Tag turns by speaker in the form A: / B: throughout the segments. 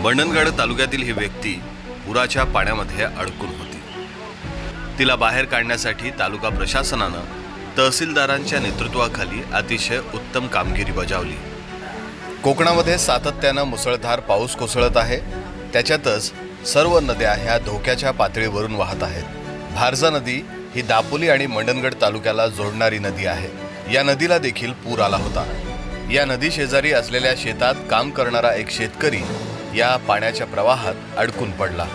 A: मंडणगड तालुक्यातील ही व्यक्ती पुराच्या पाण्यामध्ये अडकून होती. तिला बाहेर काढण्यासाठी तालुका प्रशासनानं तहसीलदारांच्या नेतृत्वाखाली अतिशय उत्तम कामगिरी बजावली. कोकणामध्ये सातत्यानं मुसळधार पाऊस कोसळत आहे. त्याच्यातच सर्व नद्या ह्या धोक्याच्या पातळीवरून वाहत आहेत. भारजा नदी ही दापोली आणि मंडणगड तालुक्याला जोडणारी नदी आहे. या नदीला देखील पूर आला होता. या नदी शेजारी असलेल्या शेतात काम करणारा एक शेतकरी या पाण्याच्या प्रवाहात अडकून पडला.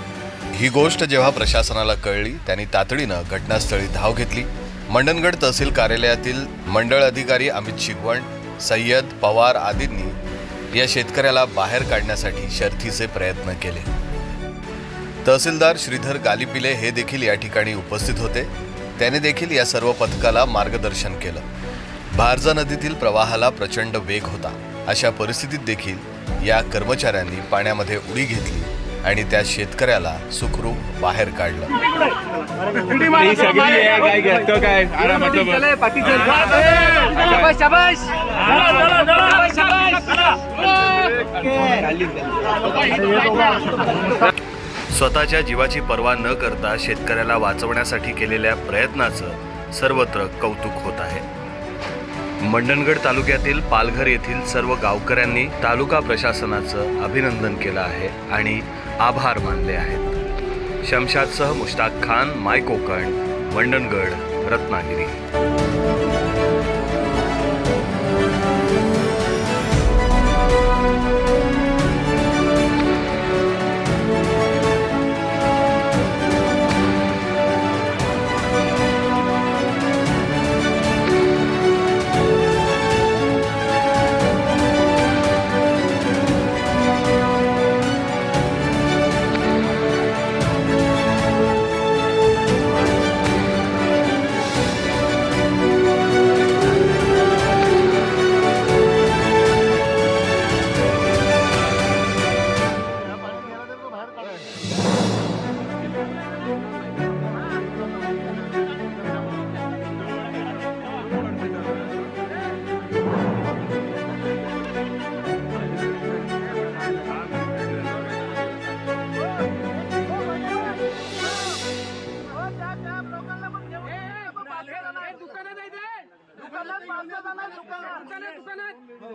A: ही गोष्ट जेव्हा प्रशासनाला कळली त्यांनी तातडीनं घटनास्थळी धाव घेतली. मंडणगड तहसील कार्यालयातील मंडळ अधिकारी अमित शिगवण सय्यद पवार आदींनी या शेतकऱ्याला बाहेर काढण्यासाठी शर्थीचे प्रयत्न केले. तहसीलदार श्रीधर गालिपिले हे देखील या ठिकाणी उपस्थित होते. त्याने देखील या सर्व पथकाला मार्गदर्शन केलं. भारजा नदीतील प्रवाहाला प्रचंड वेग होता. अशा परिस्थितीत देखील या कर्मचाऱ्यांनी पाण्यामध्ये उडी घेतली आणि त्या शेतकऱ्याला सुखरूप बाहेर काढलं. स्वतःच्या जीवाची पर्वा न करता शेतकऱ्याला वाचवण्यासाठी केलेल्या प्रयत्नाचं सर्वत्र कौतुक होत आहे. मंडणगड तालुक्यातील पालघर येथील सर्व गावकऱ्यांनी तालुका प्रशासनाचं अभिनंदन केलं आहे आणि आभार मानले आहेत. शमशादसह मुश्ताक खान माय कोकण मंडणगड रत्नागिरी. दुकानात. दुकानात.